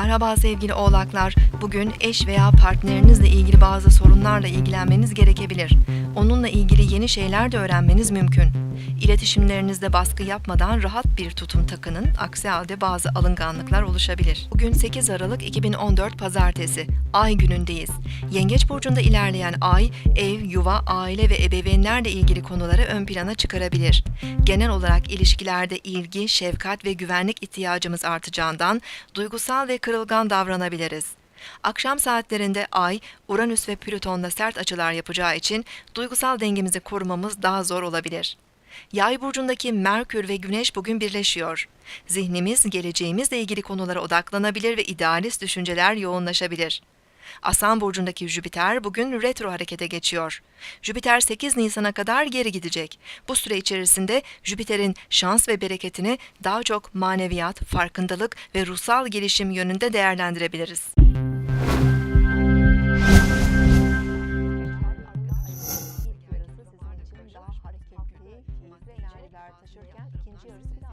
Merhaba sevgili oğlaklar. Bugün eş veya partnerinizle ilgili bazı sorunlarla ilgilenmeniz gerekebilir. Onunla ilgili yeni şeyler de öğrenmeniz mümkün. İletişimlerinizde baskı yapmadan rahat bir tutum takının, aksi halde bazı alınganlıklar oluşabilir. Bugün 8 Aralık 2014 Pazartesi, Ay günündeyiz. Yengeç burcunda ilerleyen Ay, ev, yuva, aile ve ebeveynlerle ilgili konuları ön plana çıkarabilir. Genel olarak ilişkilerde ilgi, şefkat ve güvenlik ihtiyacımız artacağından duygusal ve kırılgan davranabiliriz. Akşam saatlerinde Ay, Uranüs ve Plüton'la sert açılar yapacağı için duygusal dengemizi korumamız daha zor olabilir. Yay burcundaki Merkür ve Güneş bugün birleşiyor. Zihnimiz, geleceğimizle ilgili konulara odaklanabilir ve idealist düşünceler yoğunlaşabilir. Aslan burcundaki Jüpiter bugün retro harekete geçiyor. Jüpiter 8 Nisan'a kadar geri gidecek. Bu süre içerisinde Jüpiter'in şans ve bereketini daha çok maneviyat, farkındalık ve ruhsal gelişim yönünde değerlendirebiliriz. ve enerjiler taşırken ikinci yarısı